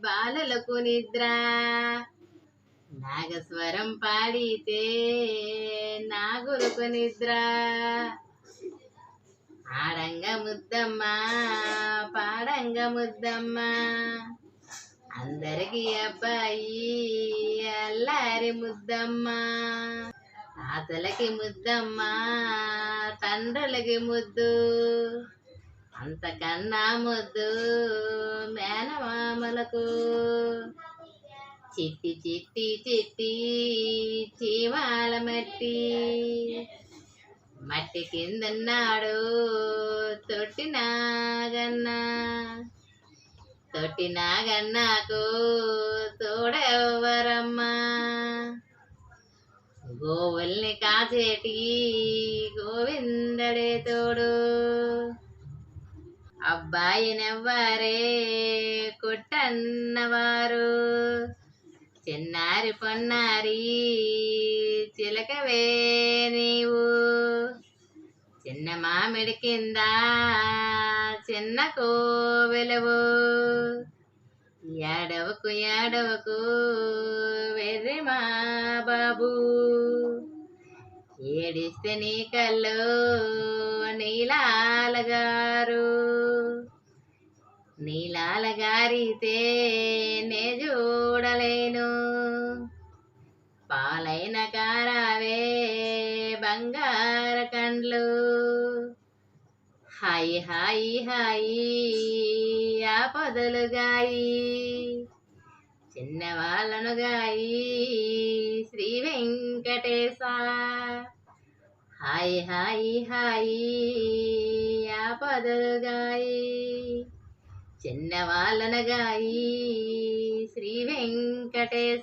బాలలకు నిద్ర. నాగస్వరం పాడితే నాగులకు నిద్ర. ఆడంగ ముద్దమ్మ పాడంగ ముద్దమ్మ అందరికి అబ్బాయి అల్లారి ముద్దమ్మ. తాతలకి ముద్దమ్మ తండ్రులకి ముద్దు. అంతకన్నా ముద్దు మేనమామలకు. చిట్టి చిట్టి చిట్టి జీవాల మట్టి. మట్టి కిందన్నాడు తొట్టి నాగన్న. తొట్టి నాగన్నకు తోడెవ్వరమ్మా. గోవుల్ని కాచేటి గోవిందడే తోడు. అబ్బాయినెవ్వరే కొట్టన్నవారు. చిన్నారి పొన్నారి చిలకవే నీవు. చిన్న మామిడి కింద చిన్న కోవెలవు. ఏడవకు ఏడవకు వెర్రి మా బాబు. ఏడిస్తే నీ కళ్ళు నీలాల గారు నీలాల గారితే నే చూడలేను పాలైన కారావే బంగార కండ్లు. హాయి హాయి హాయి ఆపదలు గాయి. చిన్నవాళ్ళను గాయి శ్రీ వెంకటేశ. హాయి హాయి హాయి ఆపదలు గాయి. చిన్నవాళ్ళనగాయి శ్రీ వెంకటేశ